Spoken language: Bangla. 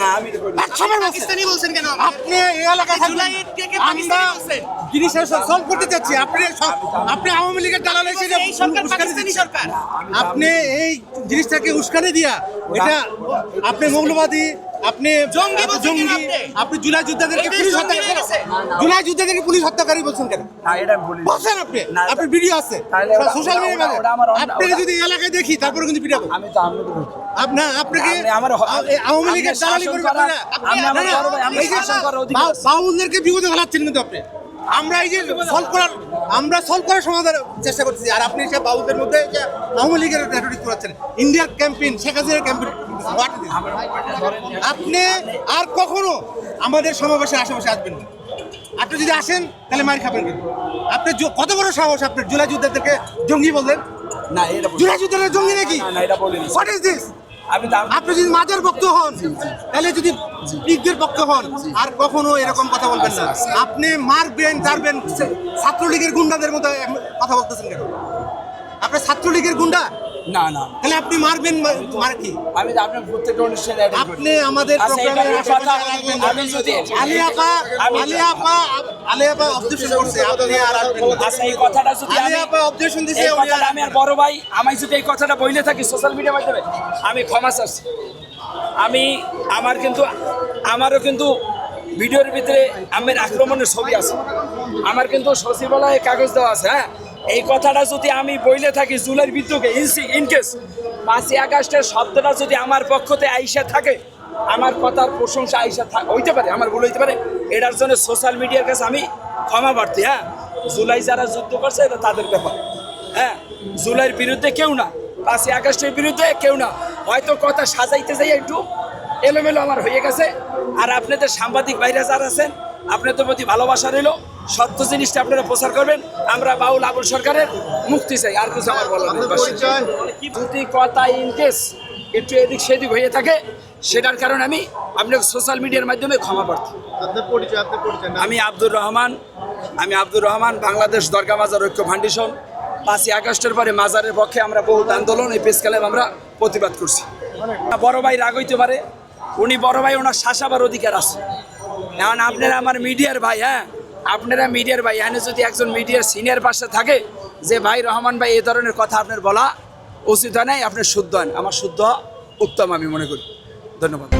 না আমি। পাকিস্তানি বলছেন কেন? আপনি এই এলাকায় থাকবেন। জুলাই থেকে আমরা পাকিস্তানি বলছেন। জিনিসের সলভ করতে চাচ্ছি। আপনি আপনি আওয়ামী লীগের দালাল এসে এই সরকার পাকিস্তানি সরকার। আপনি এই জিনিসটাকে উস্কানি দিয়া এটা আপনি মৌলবাদী আপনি জঙ্গি আপনি জঙ্গি আপনি? আপনি জুলাই যোদ্ধাদেরকে পুলিশ হত্যা জুলাই যোদ্ধাদেরকে পুলিশ হত্যাকারী বলছেন কেন? না এটা বলি বলছেন আপনি? না, আপনার ভিডিও আছে। সোশ্যাল আপনাকে যদি এলাকায় দেখি তারপরে কিন্তু পিটাবো আমি তো আপনার আপনাকে আপনি আমার আওয়ামী লীগের আপনি দালালি করবেন না। আপনি আমার আপনি। বাউলদেরকে বিপদে ফেলাচ্ছেন কিন্তু আপনি। আমরা এই যে সলভ করার আমরা সলভ করার সমাধানের চেষ্টা করতেছি। আর আপনি সে বাবুদের মধ্যে যে আওয়ামী লীগের রেটরিক করাচ্ছেন ইন্ডিয়ার ক্যাম্পেইন শেখ হাসিনার ক্যাম্পেইন আপনি আর কখনো আমাদের সমাবেশে আশেপাশে আসবেন না। আপনি যদি আসেন তাহলে মার খাবেন কিন্তু আপনি কত বড় সাহস আপনার? জুলাই যুদ্ধের থেকে জঙ্গি বললেন? না এটা জুলাই যোদ্ধারা জঙ্গি নাকি? হোয়াট ইজ দিস আপনি যদি মাঝের ভক্ত হন, তাহলে যদি বৃদ্ধের পক্ষ হন, আর কখনো এরকম কথা বলবেন না। আপনি মারবেন তারবেন ছাত্রলীগের গুন্ডাদের মতো কথা বলতেছেন কেন? আপনি ছাত্রলীগের গুন্ডা? না না। তাহলে আপনি মারবেন মার কি? আমি আপনার প্রত্যেকটা অনুষ্ঠানে আপনি আমাদের আচ্ছা, না। আমি যদি আলী আপা আমি- আলী আপা আলী আপা অবজেকশন করছে আপনি আর আসবেন আচ্ছা এই কথাটা যদি আলী আপা অবজেকশন দিছে আমি আর বড় ভাই আমি যদি এই কথাটা বইলে থাকি সোশ্যাল মিডিয়া মাধ্যমে আমি ক্ষমা চাচ্ছি। আমি আমার কিন্তু আমারও কিন্তু ভিডিওর ভিতরে আমের আক্রমণের ছবি আছে। আমার কিন্তু সচিবালয়ে কাগজ দেওয়া আছে হ্যাঁ? এই কথাটা যদি আমি বইলে থাকি জুলাই বিদ্যুকে ইনকেস পাঁচই আগস্টের শব্দটা যদি আমার পক্ষতে আইসা থাকে, আমার কথার প্রশংসা আইসা হইতে পারে, আমার ভুল হইতে পারে, এটার জন্য সোশ্যাল মিডিয়ার কাছে আমি ক্ষমা প্রার্থী হ্যাঁ? জুলাই যারা যুদ্ধ করছে, এটা তাদের ব্যাপার হ্যাঁ? জুলাইয়ের বিরুদ্ধে কেউ না, পাঁচই আগস্টের বিরুদ্ধে কেউ না, হয়তো কথা সাজাইতে যাই একটু, এলোমেলো আমার হয়ে গেছে, আর আপনাদের সাংবাদিক ভাইরা যারা আছেন আপনাদের প্রতি ভালোবাসা রইল। সত্য জিনিসটা আপনারা প্রচার করবেন। আমরা বাউল আবুল সরকারের মুক্তি চাই। আর কিছু আমার বলার যদি কথা ইনকেস একটু এদিক সেদিক হয়ে থাকে সেটার কারণে আমি আপনাকে সোশ্যাল মিডিয়ার মাধ্যমে ক্ষমা প্রার্থী। আমি আব্দুর রহমান আমি আব্দুর রহমান বাংলাদেশ দরগা মাজার ঐক্য ফাউন্ডেশন। পাঁচই আগস্টের পরে মাজারের পক্ষে আমরা বহুত আন্দোলন এই প্রেস ক্লাব আমরা প্রতিবাদ করছি। বড় ভাই রাগ হইতে পারে উনি বড় ভাই ওনার শাসাবার অধিকার আছে। এখন আপনারা আমার মিডিয়ার ভাই হ্যাঁ? আপনারা মিডিয়ার ভাই, এখানে যদি একজন মিডিয়ার সিনিয়র পাশে থাকে, যে ভাই রহমান ভাই এই ধরনের কথা আপনার বলা উচিত হয় নাই আপনার শুদ্ধ হন। আমার শুদ্ধ উত্তম আমি মনে করি। ধন্যবাদ।